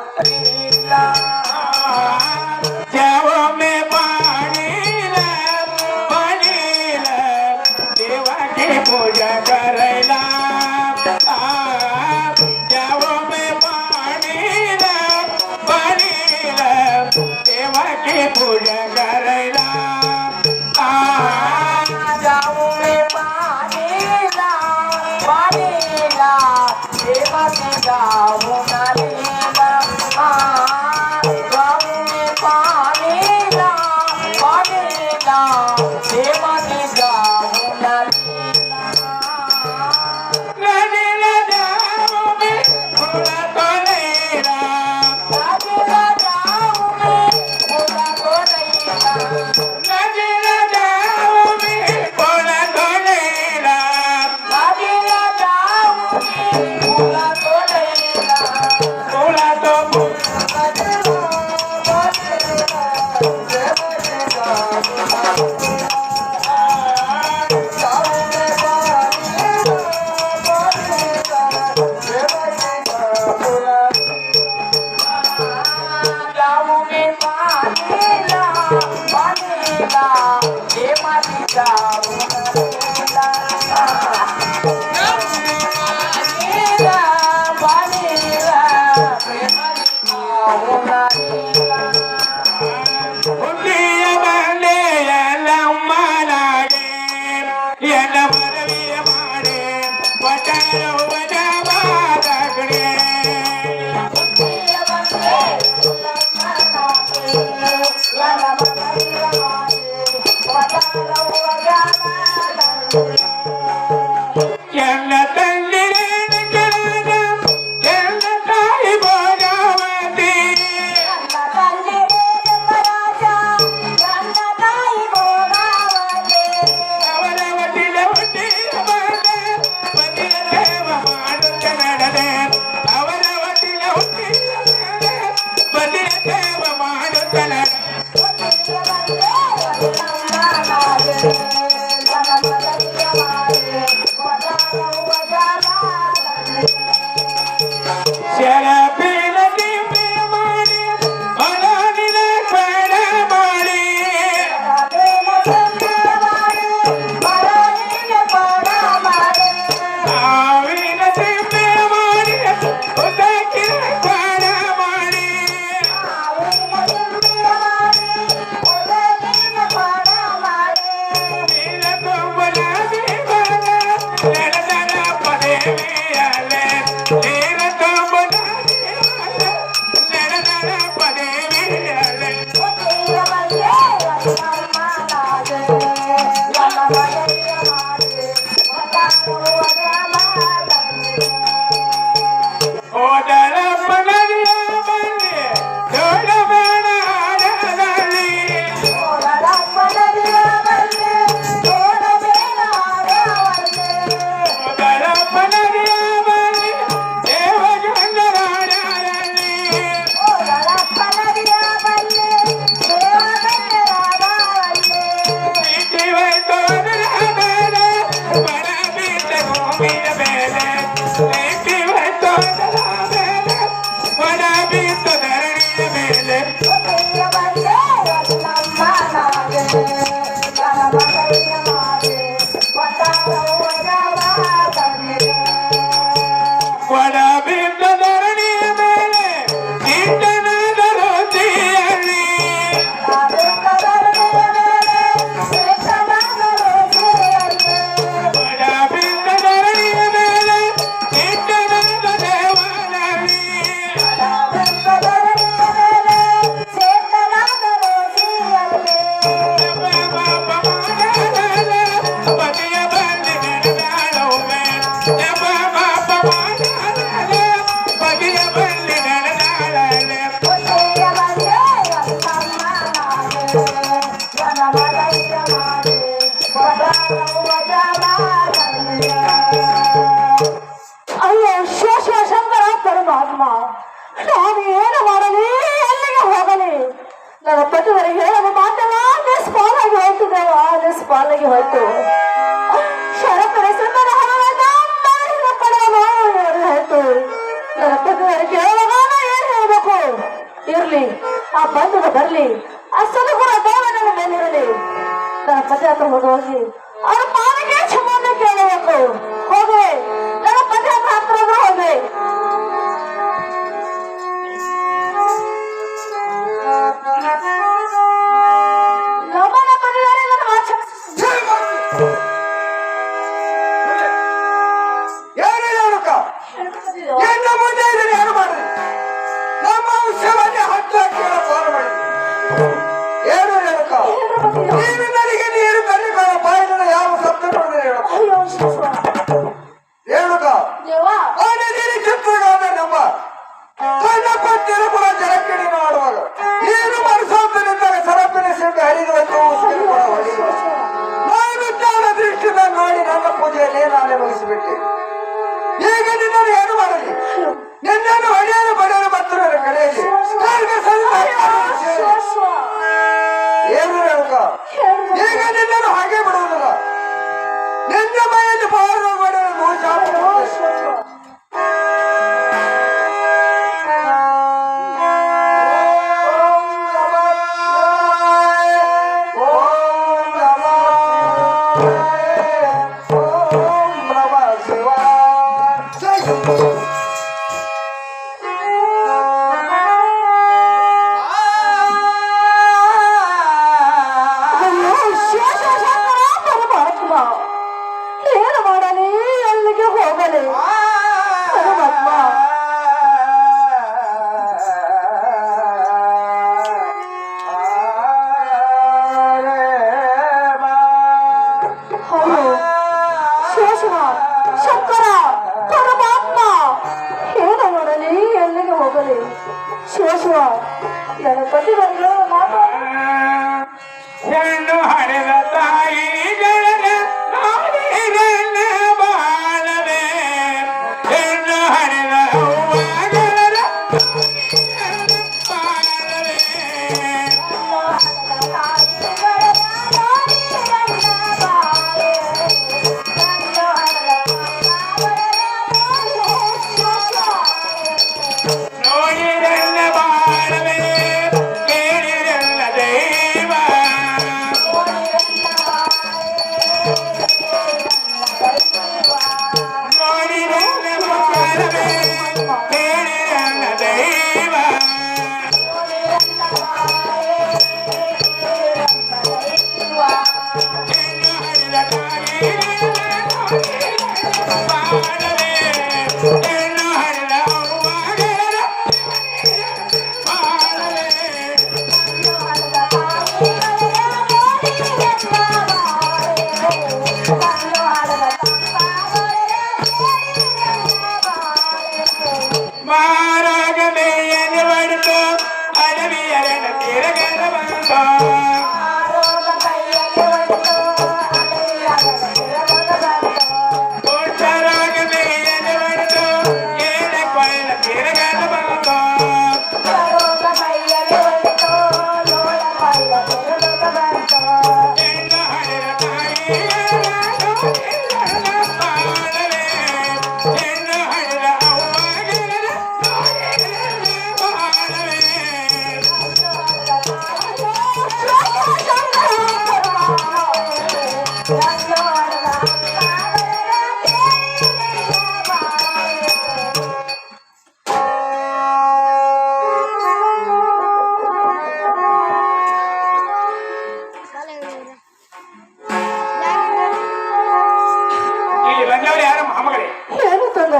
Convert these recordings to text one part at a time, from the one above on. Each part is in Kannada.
Thank. ಇರ್ಲಿ, ಆ ಬಂಧುಗ ಬರ್ಲಿ, ಆ ಸಲಗುಣ ದೇವ ನನ್ನ ಮೇಲಿರಲಿ ಗಣಪತಿ ಹತ್ರ ಹೋಗಿ, ಅವ್ರ ಪಾದಕ್ಕೆ ಕ್ಷಮೆ ಕೇಳಬೇಕು. ಪತ್ತಿನ ಕೂಡ ಮಾಡುವಾಗ. ನೀನು ಮನಸ್ಸೋತನಿದ್ದಾಗ ಸರಪಿನ ಸಿಟ್ಟು ಹರಿದು ಉಸಿರು ಕೂಡ ಹೊಡೆಯುವ ನಾನು ಜ್ಞಾನ ದೃಷ್ಟಿಯಿಂದ ನೋಡಿ ನನ್ನ ಪೂಜೆಯಲ್ಲಿ ನಾನೇ ಮುಗಿಸಿಬಿಟ್ಟೆ. ಈಗ ನಿನ್ನನ್ನು ಏನು ಮಾಡಲಿ? ನಿನ್ನನ್ನು ಹೊಡೆಯಲು ಬಡಿಯಲು ಬರ್ತಾರೆ ಕಡೆಯಲ್ಲಿ. ನನಗೆ ಸರಿ ಏನು ಹೇಳುಕ ಈಗ ನಿನ್ನನ್ನು ಹಾಗೆ ಬಿಡುವುದಿಲ್ಲ. ಶಿವಶಿವ ಶಂಕರ ಪರಮಾತ್ಮ ಏನು ಮಾಡಲಿ ಎಲ್ಲಿಗೆ ಹೋಗಲಿ ಶಿವಶಿವ ಗಣಪತಿ ಬಂದ್ರು ಮಾತಾಡ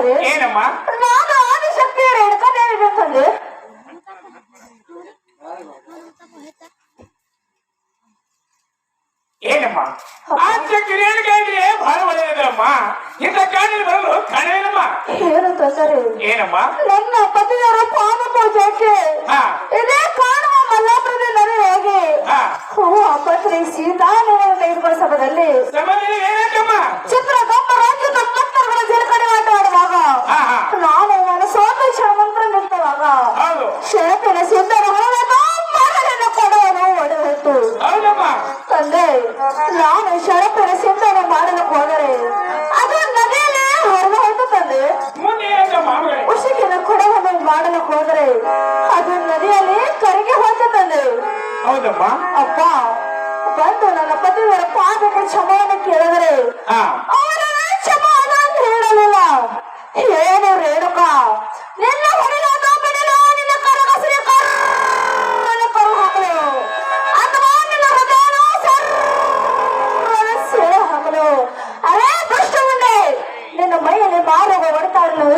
ತೊಂದರೆ ಏನಮ್ಮ ನಾನು ಆದಿಶಕ್ತಿ ರೇಣುಕದೇವಿಬೇಕಂದ್ರೆ ಏನಮ್ಮ? ಆಚೆ ಕಿರೇಣಿಗೆ ಅಂದ್ರೆ ಬಹಳ ಒಳ್ಳೆಯದಮ್ಮ ಇಂಥ ಕಾಣಲಿ ಬರಲು ಕಾಣವೇನಮ್ಮ ಏನು ತೊಂದರೆ ಏನಮ್ಮ? ನನ್ನ ಪತಿಯರ ಪಾದ ಇದೇ ಕಾಣುವ ಮಲ್ಲಾಪುರದಲ್ಲಿ ಹೇಗೆ. ಹಾ. ಓ ಅಪ್ಪತ್ರಿ ಸೀತಾ ತೆಗೆದುಕೊಳ್ಳೋ ಸಮಯದಲ್ಲಿ ಸಮಯದಲ್ಲಿ ಚಿತ್ರಗೊಂಬ ಶೇಖನ ಸುಂದರ ಹೊರವನ್ನು ಮರಳನ್ನು ಒಡೆಯಿತು ತಂದೆ ನಾನು ಶರಪನ ಸುಂದರ ಮಾಡಲು ಹೋದರೆ ಅದು ನದಿಯಲ್ಲೇ ಹೊರಲು ಹೋಯ್ತು ತಂದೆ. ಉಸುಕಿನ ಕೊಡವನ್ನು ಮಾಡಲು ಹೋದರೆ ಅದು ನದಿಯಲ್ಲಿ ಕರಿಗೆ ಹೋಯ್ತು ತಂದೆ. ಅಪ್ಪ ಬಂದು ನನ್ನ ಪತಿಯವರ ಪಾದಕ್ಕೆ ಕ್ಷಮವನ್ನು ಕೇಳಿದರೆ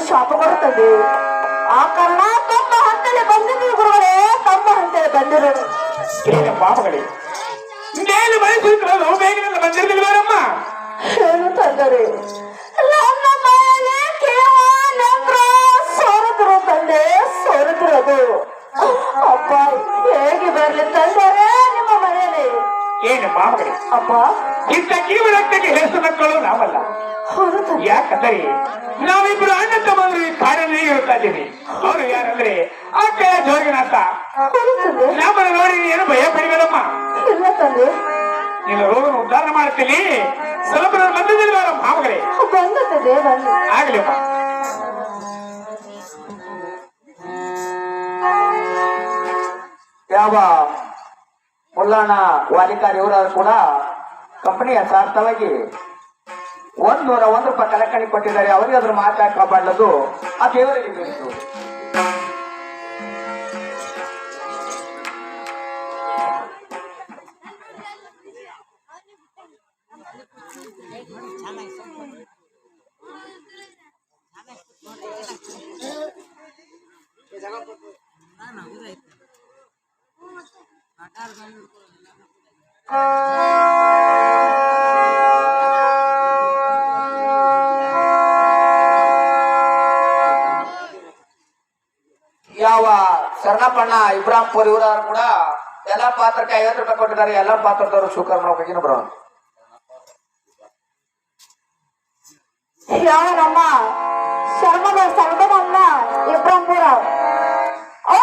ಶಾಪ ಕೊಡುತ್ತದೆ ಆ ಕಾರಣ ತಮ್ಮ ಹಂತಲೇ ಬಂದಿದ್ದು ಗುರುಗಳೇ ತಮ್ಮ ಹಂತಲೇ ಬಂದಿರು ಏನ ಪಾಪಗಳೇ? ಇನ್ನೇನು ಬಯಸುತ್ತಲ್ಲ ಬೇಗನೆ ಬಂದಿರಲಿಲ್ವೇನಮ್ಮ ಏನು ತಂದರೆ? ನನ್ನ ಮೇಲೆ ಕೇವಲ ಸೋರಿದ್ರು ತಂದೆ ಸೋರಿದ್ರದು. ಅಪ್ಪ ಹೇಗೆ ಬರ್ಲಿ ತಂದರೆ ನಿಮ್ಮ ಮನೆಯಲ್ಲಿ? ಏನು ಪಾಪಗಳೇ? ಅಪ್ಪ ಇಂಥ ಜೀವನಕ್ಕೆ ಹೆಸರು ಮಕ್ಕಳು ನಾವಲ್ಲ ಯಾಕಂದ್ರೆ ನಾವಿಬ್ರು ಅಣ್ಣ ತಮ್ಮಂದ್ರು ಈ ಕಾಡಲ್ಲಿ ಇದ್ದೀವಿ. ಅವರು ಯಾರಂದ್ರೆ ಅಕ್ಕ ಜೋಗಿನಾಥ. ನಮ್ಮನ್ನು ನೋಡಿ ಏನು ಭಯ ಪಡಿಬೇಡಮ್ಮ. ನೀನು ರೋಗನ ಉದ್ಧಾರ ಮಾಡ್ತೀನಿ. ಸ್ವಲ್ಪ ಬಂದಿದ್ದಿಲ್ಲ ಮಾಮಗಳೇ ಆಗ್ಲಿಮ್ಮ ಯಾವ ಮುಲ್ಲಣ್ಣ ವಾಲಿಕಾರ್ ಇವರಾದ್ರು ಕೂಡ ಕಂಪನಿಯ ಸಾರ್ಥವಾಗಿ ಒಂದು ಒಂದು ರೂಪಾಯಿ ಕಲೆಕಣಿ ಕೊಟ್ಟಿದ್ದಾರೆ. ಅವರಿಗೆ ಅದ್ರ ಮಾತಾಡ್ಕೋಬಾರ್ದು ಆ ದೇವರಿಗೆ ಬೇಕು. ಶರಣಪ್ಪಣ್ಣ ಇಬ್ರಾಂಪುರ್ ಇವರಾದ್ರು ಕೂಡ ಎಲ್ಲಾ ಪಾತ್ರಕ್ಕೆ ಐವತ್ತು ರೂಪಾಯಿ ಕೊಟ್ಟಿದ್ದಾರೆ. ಎಲ್ಲಾ ಪಾತ್ರದವರು ಶುಕ್ರ ಮಾಡ್ಬೇಕಿನ ಬರೋ